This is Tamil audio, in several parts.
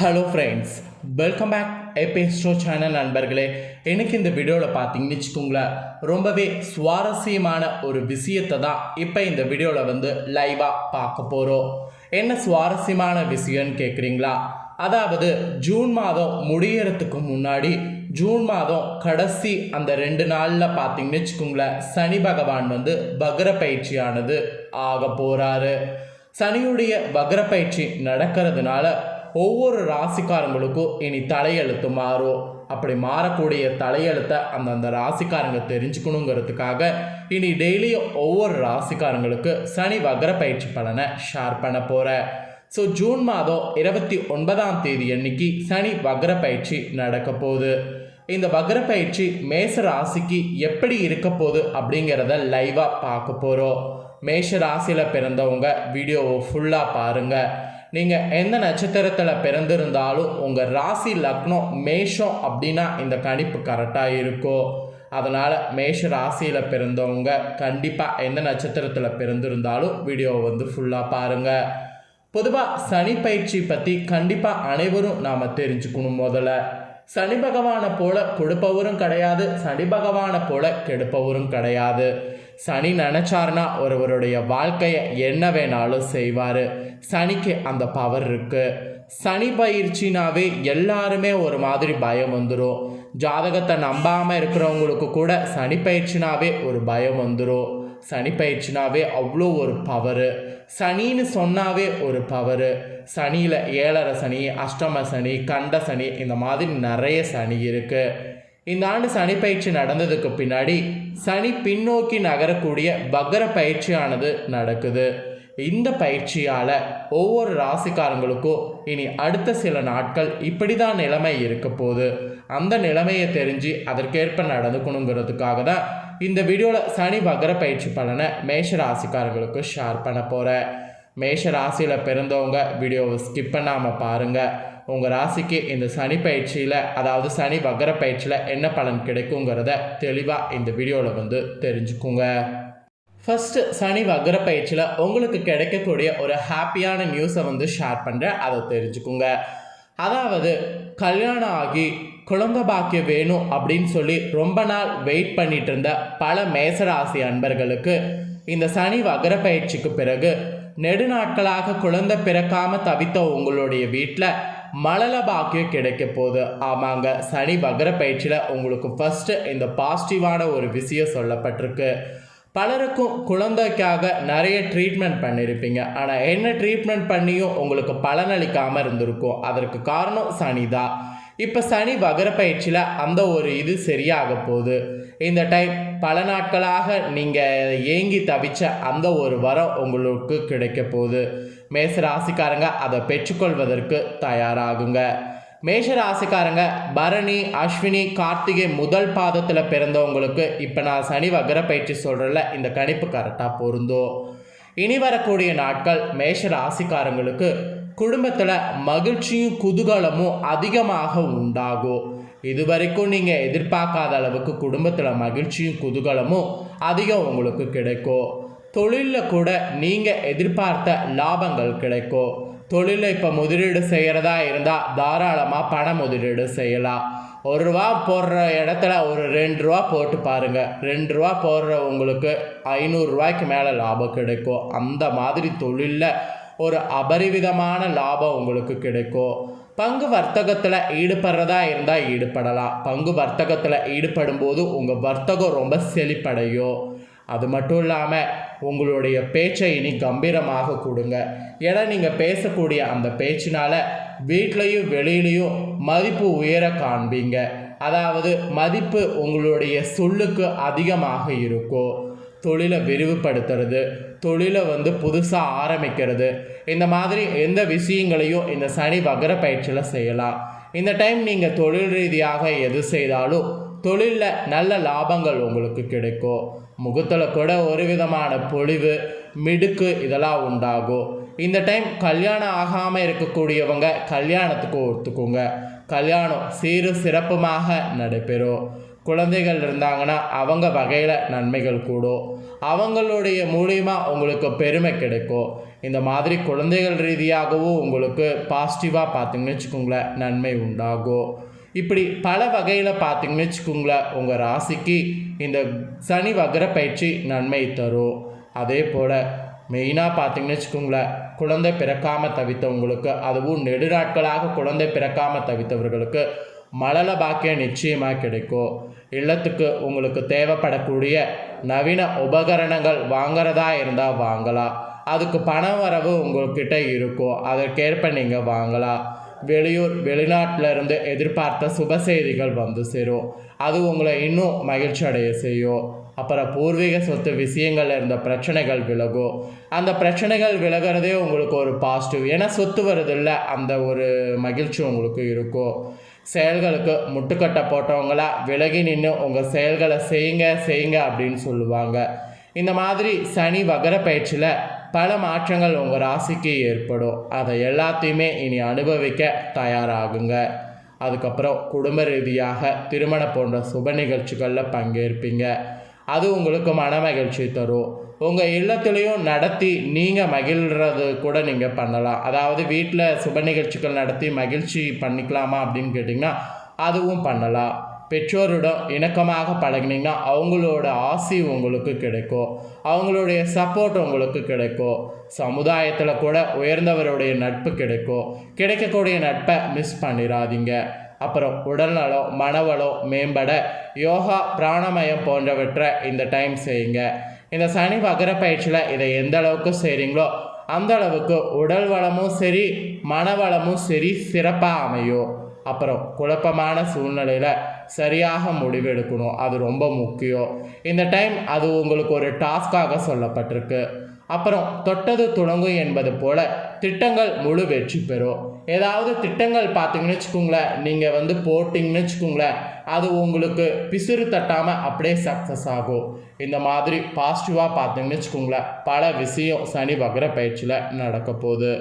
ஹலோ ஃப்ரெண்ட்ஸ் வெல்கம் பேக் எபிஸ்டோ சேனல் நண்பர்களே. எனக்கு இந்த வீடியோவில் பார்த்தீங்கன்னு வச்சுக்கோங்களேன் ரொம்பவே சுவாரஸ்யமான ஒரு விஷயத்தை தான் இப்போ இந்த வீடியோவில் வந்து லைவாக பார்க்க போகிறோம் என்ன சுவாரஸ்யமான விஷயம்னு கேட்குறீங்களா அதாவது ஜூன் மாதம் முடியறதுக்கு முன்னாடி ஜூன் மாதம் கடைசி அந்த ரெண்டு நாளில் பார்த்தீங்கன்னு வச்சுக்கோங்களேன் சனி பகவான் வந்து பகர பயிற்சியானது ஆக போகிறாரு சனியுடைய பகர பயிற்சி நடக்கிறதுனால ஒவ்வொரு ராசிக்காரங்களுக்கும் இனி தலையெழுத்து மாறும். அப்படி மாறக்கூடிய தலையெழுத்தை அந்தந்த ராசிக்காரங்க தெரிஞ்சுக்கணுங்கிறதுக்காக இனி டெய்லியும் ஒவ்வொரு ராசிக்காரங்களுக்கு சனி வக்ர பயிற்சி பலனை ஷேர் பண்ண போகிறேன் ஸோ ஜூன் மாதம் இருபத்தி ஒன்பதாம் தேதி அன்னைக்கு சனி வக்ர பயிற்சி நடக்க போகுது. இந்த வக்ர பயிற்சி மேச ராசிக்கு எப்படி இருக்க போகுது அப்படிங்கிறத லைவாக பார்க்க போகிறோம் மேஷ ராசியில் பிறந்தவங்க வீடியோவை ஃபுல்லாக பாருங்கள் நீங்கள் எந்த நட்சத்திரத்தில் பிறந்திருந்தாலும் உங்கள் ராசி லக்னம் மேஷம் அப்படின்னா இந்த கணிப்பு கரெக்டாக இருக்கும் அதனால் மேஷ ராசியில் பிறந்தவங்க கண்டிப்பாக எந்த நட்சத்திரத்தில் பிறந்திருந்தாலும் வீடியோவை வந்து ஃபுல்லாக பாருங்கள் பொதுவாக சனி பயிற்சி பற்றி கண்டிப்பாக அனைவரும் நாம் தெரிஞ்சுக்கணும் முதல்ல. சனி பகவானை போல கொடுப்பவரும் கிடையாது சனி பகவானை போல கெடுப்பவரும் கிடையாது. சனி நினச்சாருன்னா ஒருவருடைய வாழ்க்கையை என்ன வேணாலும் செய்வார். சனிக்கு அந்த பவர் இருக்குது சனி பயிற்சினாவே எல்லாருமே ஒரு மாதிரி பயம் வந்துடும் ஜாதகத்தை நம்பாமல் இருக்கிறவங்களுக்கு கூட சனி பயிற்சினாவே ஒரு பயம் வந்துடும் சனி பயிற்சினாவே அவ்வளோ ஒரு பவரு சனின்னு சொன்னாவே ஒரு பவரு சனியில் ஏழரை சனி அஷ்டம சனி கண்ட சனி இந்த மாதிரி நிறைய சனி இருக்குது இந்த ஆண்டு சனி பயிற்சி நடந்ததுக்கு பின்னாடி சனி பின்னோக்கி நகரக்கூடிய பக்ர பயிற்சியானது நடக்குது. இந்த பயிற்சியால் ஒவ்வொரு ராசிக்காரங்களுக்கும் இனி அடுத்த சில நாட்கள் இப்படி தான் நிலைமை இருக்க போகுது. அந்த நிலைமையை தெரிஞ்சு அதற்கேற்ப நடந்துக்கணுங்கிறதுக்காக தான் இந்த வீடியோவில் சனி வக்ர பயிற்சி பலனை மேஷ ராசிக்காரங்களுக்கு ஷேர் பண்ண போகிறேன் மேஷ ராசியில் பிறந்தவங்க வீடியோவை ஸ்கிப் பண்ணாமல் பாருங்கள் உங்கள் ராசிக்கு இந்த சனி பயிற்சியில் அதாவது சனி வக்ர பயிற்சியில் என்ன பலன் கிடைக்குங்கிறத தெளிவாக இந்த வீடியோவில் வந்து தெரிஞ்சுக்குங்க. ஃபஸ்ட்டு சனி வக்ர பயிற்சியில் உங்களுக்கு கிடைக்கக்கூடிய ஒரு ஹாப்பியான நியூஸை வந்து ஷேர் பண்ணுறேன் அதை தெரிஞ்சுக்குங்க. அதாவது கல்யாணம் ஆகி குழந்தை பாக்கியம் வேணும் அப்படின்னு சொல்லி ரொம்ப நாள் வெயிட் பண்ணிட்டு இருந்த பல மேசராசி அன்பர்களுக்கு இந்த சனி வகர பயிற்சிக்கு பிறகு நெடுநாட்களாக குழந்தை பிறக்காம தவித்த உங்களுடைய வீட்டில் மலல பாக்கியம் கிடைக்க போகுது. ஆமாங்க சனி வகர பயிற்சியில் உங்களுக்கு ஃபஸ்ட்டு இந்த பாசிட்டிவான ஒரு விஷயம் சொல்லப்பட்டிருக்கு. பலருக்கும் குழந்தைக்காக நிறைய ட்ரீட்மெண்ட் பண்ணியிருப்பீங்க ஆனால் என்ன ட்ரீட்மெண்ட் பண்ணியும் உங்களுக்கு பலனளிக்காமல் இருந்திருக்கும். அதற்கு காரணம் சனி தான் இப்போ சனி வகர பயிற்சியில் அந்த ஒரு இது சரியாக போகுது. இந்த டைம் பல நாட்களாக நீங்கள் ஏங்கி தவிச்ச அந்த ஒரு வரம் உங்களுக்கு கிடைக்க போகுது. மேச ராசிக்காரங்க அதை பெற்றுக்கொள்வதற்கு தயாராகுங்க. மேஷ ராசிக்காரங்க பரணி அஸ்வினி கார்த்திகை முதல் பாதத்தில் பிறந்தவங்களுக்கு இப்போ நான் சனி வகர பயிற்சி சொல்கிறல இந்த கணிப்பு கரெக்டாக பொருந்தும். இனி வரக்கூடிய நாட்கள் மேஷ ராசிக்காரங்களுக்கு குடும்பத்தில் மகிழ்ச்சியும் குதூகலமும் அதிகமாக உண்டாகும். இது வரைக்கும் நீங்கள் எதிர்பார்க்காத அளவுக்கு குடும்பத்தில் மகிழ்ச்சியும் குதூகலமும் அதிகம் உங்களுக்கு கிடைக்கும். தொழிலில் கூட நீங்கள் எதிர்பார்த்த லாபங்கள் கிடைக்கும். தொழிலில் இப்போ முதலீடு செய்கிறதா இருந்தால் தாராளமாக பண முதலீடு செய்யலாம். ஒரு ரூபா போடுற இடத்துல ஒரு ரெண்டு ரூபா போட்டு பாருங்கள் ரெண்டு ரூபா போடுற உங்களுக்கு ஐநூறுரூவாய்க்கு மேலே லாபம் கிடைக்கும். அந்த மாதிரி தொழிலில் ஒரு அபரிவிதமான லாபம் உங்களுக்கு கிடைக்கும். பங்கு வர்த்தகத்தில் ஈடுபடுறதா இருந்தால் ஈடுபடலாம். பங்கு வர்த்தகத்தில் ஈடுபடும் போது உங்கள் வர்த்தகம் ரொம்ப செழிப்படையும். அது மட்டும் இல்லாமல் உங்களுடைய பேச்சை இனி கம்பீரமாக கொடுங்க. ஏன்னா நீங்கள் பேசக்கூடிய அந்த பேச்சினால் வீட்லேயும் வெளியிலையும் மதிப்பு உயர காண்பீங்க. அதாவது மதிப்பு உங்களுடைய சொல்லுக்கு அதிகமாக இருக்கும் தொழிலை விரிவுபடுத்துறது தொழிலை வந்து புதுசாக ஆரம்பிக்கிறது இந்த மாதிரி எந்த விஷயங்களையும் இந்த சனி வகர பயிற்சியில் செய்யலாம். இந்த டைம் நீங்கள் தொழில் ரீதியாக எது செய்தாலும் தொழிலில் நல்ல லாபங்கள் உங்களுக்கு கிடைக்கும். முகத்தில் கூட ஒரு விதமான பொழிவு மிடுக்கு இதெல்லாம் உண்டாகும். இந்த டைம் கல்யாணம் ஆகாமல் இருக்கக்கூடியவங்க கல்யாணத்துக்கு ஒத்துக்குங்க. கல்யாணம் சீரு சிறப்புமாக நடைபெறும். குழந்தைகள் இருந்தாங்கன்னா அவங்க வகையில் நன்மைகள் கூடும். அவங்களுடைய மூலியமா உங்களுக்கு பெருமை கிடைக்கும். இந்த மாதிரி குழந்தைகள் ரீதியாகவும் உங்களுக்கு பாசிட்டிவாக பார்த்தீங்கன்னு வச்சுக்கோங்களேன் நன்மை உண்டாகும். இப்படி பல வகையில் பார்த்தீங்கன்னு வச்சுக்கோங்களேன். உங்கள் ராசிக்கு இந்த சனி வகர பயிற்சி நன்மை தரும். அதே போல் மெயினாக பார்த்தீங்கன்னு வச்சுக்கோங்களேன் குழந்தை பிறக்காமல் தவித்தவங்களுக்கு அதுவும் நெடுநாட்களாக குழந்தை பிறக்காமல் தவித்தவர்களுக்கு மழல பாக்கியம் நிச்சயமாக கிடைக்கும். இல்லத்துக்கு உங்களுக்கு தேவைப்படக்கூடிய நவீன உபகரணங்கள் வாங்குறதா இருந்தால் வாங்கலாம். அதுக்கு பண வரவு உங்கள்கிட்ட இருக்கும். அதற்கேற்ப நீங்கள் வாங்கலாம். வெளியூர் வெளிநாட்டில் இருந்து எதிர்பார்த்த சுப செய்திகள் வந்து சேரும். அது உங்களை இன்னும் மகிழ்ச்சி அடைய செய்யும். அப்புறம் பூர்வீக சொத்து விஷயங்களில் இருந்த பிரச்சனைகள் விலகும். அந்த பிரச்சனைகள் விலகிறதே உங்களுக்கு ஒரு பாசிட்டிவ் ஏன்னா சொத்து வருதில்ல அந்த ஒரு மகிழ்ச்சி உங்களுக்கு இருக்கும். செயல்களுக்கு முட்டுக்கட்டை போட்டவங்களா விலகி நின்று உங்கள் செயல்களை செய்யுங்க செய்யுங்க அப்படின்னு சொல்லுவாங்க. இந்த மாதிரி சனி வகர பயிற்சியில் பல மாற்றங்கள் உங்கள் ராசிக்கு ஏற்படும். அதை எல்லாத்தையுமே இனி அனுபவிக்க தயாராகுங்க. அதுக்கப்புறம் குடும்ப ரீதியாக திருமணம் போன்ற சுப நிகழ்ச்சிகளில் பங்கேற்பீங்க. அது உங்களுக்கு மன மகிழ்ச்சி தரும். உங்கள் இல்லத்திலையும் நடத்தி நீங்கள் மகிழ்கிறது கூட நீங்கள் பண்ணலாம். அதாவது வீட்டில் சுப நிகழ்ச்சிகள் நடத்தி மகிழ்ச்சி பண்ணிக்கலாமா அப்படின்னு கேட்டிங்கன்னா அதுவும் பண்ணலாம். பெற்றோரோட இணக்கமாக பழகினீங்கன்னா அவங்களோட ஆசி உங்களுக்கு கிடைக்கும். அவங்களுடைய சப்போர்ட் உங்களுக்கு கிடைக்கும். சமுதாயத்தில் கூட உயர்ந்தவருடைய நட்பு கிடைக்கும். கிடைக்கக்கூடிய நட்பை மிஸ் பண்ணிடாதீங்க அப்புறம் உடல்நலம் மனவளம் மேம்பட யோகா பிராணமயம் போன்றவற்றை இந்த டைம் செய்யுங்க. இந்த சனி வகர பயிற்சியில் இதை எந்த அளவுக்கு செய்கிறீங்களோ அந்த அளவுக்கு உடல் வளமும் சரி மனவளமும் சரி சிறப்பாக அமையும். அப்புறம் குழப்பமான சூழ்நிலையில் சரியாக முடிவெடுக்கணும். அது ரொம்ப முக்கியம். இந்த டைம் அது உங்களுக்கு ஒரு டாஸ்காக சொல்லப்பட்டிருக்கு. அப்புறம் தொட்டது துணங்கும் என்பது போல திட்டங்கள் முழு வெற்றி பெறும். ஏதாவது திட்டங்கள் பார்த்தீங்கன்னு வச்சுக்கோங்களேன். நீங்கள் வந்து போட்டிங்கன்னு வச்சுக்கோங்களேன். அது உங்களுக்கு பிசுறு தட்டாமல் அப்படியே சக்ஸஸ் ஆகும். இந்த மாதிரி பாசிட்டிவாக பார்த்தீங்கன்னு வச்சுக்கோங்களேன். பல விஷயம் சனி வகர பயிற்சியில் நடக்க போகுது.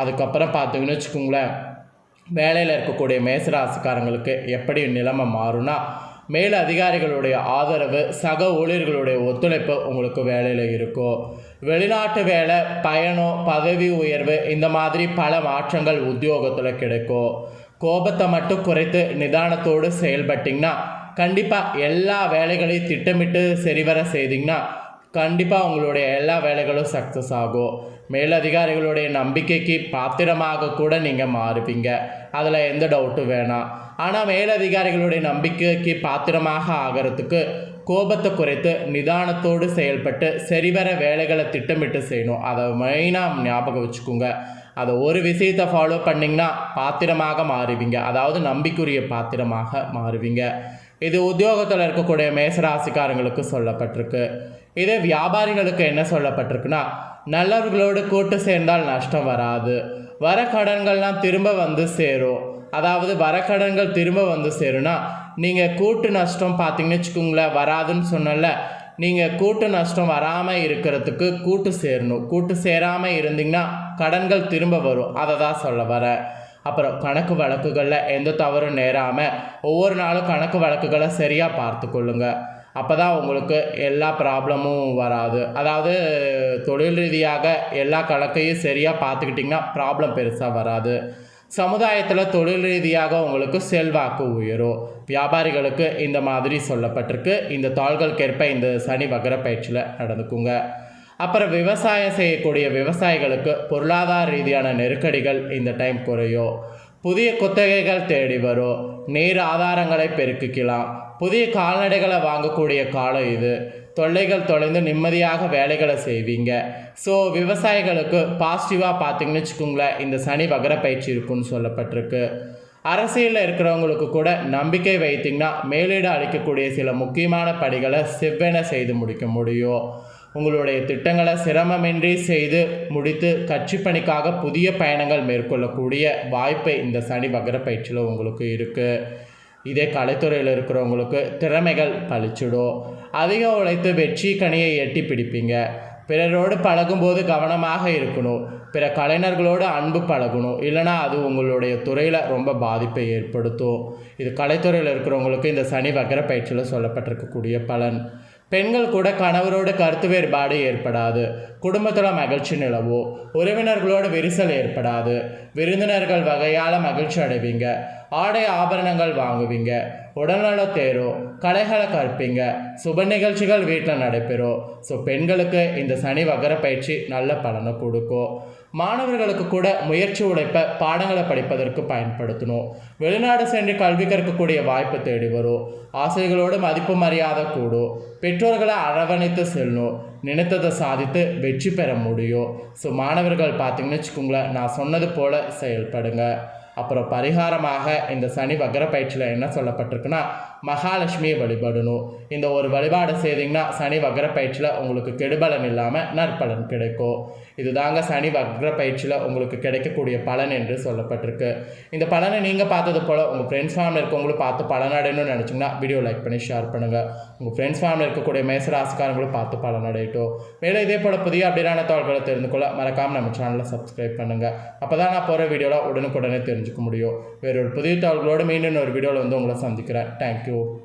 அதுக்கப்புறம் பார்த்தீங்கன்னு வச்சுக்கோங்களேன். வேலையில் இருக்கக்கூடிய மேசராசிக்காரங்களுக்கு எப்படி நிலைமை மாறும்னா மேல் அதிகாரிகளுடைய ஆதரவு சக ஊழியர்களுடைய ஒத்துழைப்பு உங்களுக்கு வேலையில் இருக்கும் வெளிநாட்டு வேலை பயணம் பதவி உயர்வு இந்த மாதிரி பல மாற்றங்கள் உத்தியோகத்தில் கிடைக்கும் கோபத்தை மட்டும் குறைத்து நிதானத்தோடு செயல்பட்டிங்கன்னா கண்டிப்பாக எல்லா வேலைகளையும் திட்டமிட்டு சரிவர செய்தீங்கன்னா கண்டிப்பாக உங்களுடைய எல்லா வேலைகளும் சக்ஸஸ் ஆகும். மேலதிகாரிகளுடைய நம்பிக்கைக்கு பாத்திரமாக கூட நீங்கள் மாறுவீங்க. அதில் எந்த டவுட்டும் வேணாம். ஆனால் மேலதிகாரிகளுடைய நம்பிக்கைக்கு பாத்திரமாக ஆகிறதுக்கு கோபத்தை குறைத்து நிதானத்தோடு செயல்பட்டு சரிவர வேலைகளை திட்டமிட்டு செய்யணும். அதை மெயினாக ஞாபகம் வச்சுக்கோங்க. அதை ஒரு விஷயத்தை ஃபாலோ பண்ணிங்கன்னா பாத்திரமாக மாறுவீங்க. அதாவது நம்பிக்குரிய பாத்திரமாக மாறுவீங்க. இது உத்தியோகத்தில் இருக்கக்கூடிய மேசராசிக்காரங்களுக்கு சொல்லப்பட்டிருக்கு. இதே வியாபாரிகளுக்கு என்ன சொல்லப்பட்டிருக்குன்னா நல்லவர்களோடு கூட்டு சேர்ந்தால் நஷ்டம் வராது. வர கடன்கள்லாம் திரும்ப வந்து சேரும். அதாவது வர கடன்கள் திரும்ப வந்து சேரும்னா நீங்கள் கூட்டு நஷ்டம் பார்த்தீங்கன்னு வச்சுக்கோங்களேன் வராதுன்னு சொன்னல நீங்கள் கூட்டு நஷ்டம் வராமல் இருக்கிறதுக்கு கூட்டு சேரணும். கூட்டு சேராமல் இருந்தீங்கன்னா கடன்கள் திரும்ப வரும். அதை தான் சொல்ல வரேன் அப்புறம் கணக்கு வழக்குகளில் எந்த தவறும் நேராமல் ஒவ்வொரு நாளும் கணக்கு வழக்குகளை சரியாக பார்த்து கொள்ளுங்கள் அப்போ தான் உங்களுக்கு எல்லா ப்ராப்ளமும் வராது. அதாவது தொழில் ரீதியாக எல்லா கணக்கையும் சரியாக பார்த்துக்கிட்டிங்கன்னா ப்ராப்ளம் பெருசாக வராது. சமுதாயத்தில் தொழில் ரீதியாக உங்களுக்கு செல்வாக்கு உயரும். வியாபாரிகளுக்கு இந்த மாதிரி சொல்லப்பட்டிருக்கு. இந்த தாள்களுக்கேற்ப இந்த சனி வகர பயிற்சியில் நடந்துக்குங்க. அப்புறம் விவசாயம் செய்யக்கூடிய விவசாயிகளுக்கு பொருளாதார ரீதியான நெருக்கடிகள் இந்த டைம் குறையும். புதிய குத்தகைகள் தேடி வரும். நீர் ஆதாரங்களை பெருக்கிக்கலாம். புதிய கால்நடைகளை வாங்கக்கூடிய காலம் இது. தொல்லைகள் தொலைந்து நிம்மதியாக வேலைகளை செய்வீங்க. ஸோ விவசாயிகளுக்கு பாசிட்டிவாக பார்த்தீங்கன்னு வச்சுக்கோங்களேன் இந்த சனி வகர பயிற்சி இருக்குன்னு சொல்லப்பட்டிருக்கு. அரசியலில் இருக்கிறவங்களுக்கு கூட நம்பிக்கை வைத்திங்கன்னா மேலீடு அளிக்கக்கூடிய சில முக்கியமான படிகளை செவ்வென செய்து முடிக்க முடியும். உங்களுடைய திட்டங்களை சிரமமின்றி செய்து முடித்து கட்சி பணிக்காக புதிய பயணங்கள் மேற்கொள்ளக்கூடிய வாய்ப்பை இந்த சனி வகர பயிற்சியில் உங்களுக்கு இருக்குது இதே கலைத்துறையில் இருக்கிறவங்களுக்கு திறமைகள் பழிச்சிடும் அதிக உழைத்து வெற்றி கனியை எட்டி பிடிப்பீங்க. பிறரோடு பழகும்போது கவனமாக இருக்கணும். பிற கலைஞர்களோடு அன்பு பழகணும். இல்லைனா அது உங்களுடைய துறையில் ரொம்ப பாதிப்பை ஏற்படுத்தும். இது கலைத்துறையில் இருக்கிறவங்களுக்கு இந்த சனி வக்கர பயிற்சியில் சொல்லப்பட்டிருக்கக்கூடிய பலன். பெண்கள் கூட கணவரோட கருத்து வேறுபாடு ஏற்படாது. குடும்பத்தில் மகிழ்ச்சி நிலவோ உறவினர்களோட விரிசல் ஏற்படாது. விருந்தினர்கள் வகையால் மகிழ்ச்சி அடைவீங்க. ஆடை ஆபரணங்கள் வாங்குவீங்க. உடல்நல தேரும். கலைகளை கற்பீங்க. சுப நிகழ்ச்சிகள் வீட்டில் நடைபெறும். ஸோ பெண்களுக்கு இந்த சனி வகர பயிற்சி நல்ல பலனை கொடுக்கும். மாணவர்களுக்கு கூட முயற்சி உழைப்பை பாடங்களை படிப்பதற்கு பயன்படுத்தணும். வெளிநாடு சென்று கல்வி கற்கக்கூடிய வாய்ப்பு தேடி வரும். ஆசிரியர்களோடு மதிப்பு மரியாதை கூடும். பெற்றோர்களை அரவணைத்து செல்லணும். நினைத்ததை சாதித்து வெற்றி பெற முடியும். ஸோ மாணவர்கள் பார்த்தீங்கன்னு வச்சுக்கோங்களேன் நான் சொன்னது போல் செயல்படுங்க. அப்புறம் பரிகாரமாக இந்த சனி வக்கர பயிற்சியில் என்ன சொல்லப்பட்டிருக்குன்னா மகாலட்சுமியை வழிபடணும். இந்த ஒரு வழிபாடு செய்தீங்கன்னா சனி வக்ர பயிற்சியில் உங்களுக்கு கெடுபலன் இல்லாமல் நற்பலன் கிடைக்கும். இதுதாங்க சனி வக்ர பயிற்சியில் உங்களுக்கு கிடைக்கக்கூடிய பலன் என்று சொல்லப்பட்டிருக்கு. இந்த பலனை நீங்கள் பார்த்தது போல் உங்கள் ஃப்ரெண்ட்ஸ் ஃபேமிலி இருக்கவங்களும் பார்த்து பலனடையணும்னு நினச்சிங்கன்னா வீடியோ லைக் பண்ணி ஷேர் பண்ணுங்கள் உங்கள் ஃப்ரெண்ட்ஸ் ஃபேமிலி இருக்கக்கூடிய மேசராசிக்காரங்களும் பார்த்து பலனடையட்டும். மேலும் இதே போல் புதிய அப்படியான தகவல்களை தெரிந்து கொள்ள மறக்காமல் நம்ம சேனலை சப்ஸ்கிரைப் பண்ணுங்கள் அப்போ தான் நான் போகிற வீடியோவில் உடனுக்குடனே தெரிஞ்சுக்க முடியும். வேறொரு புதிய தகவல்களோடு மீண்டும் ஒரு வீடியோவில் வந்து உங்களை சந்திக்கிறேன். Thank you you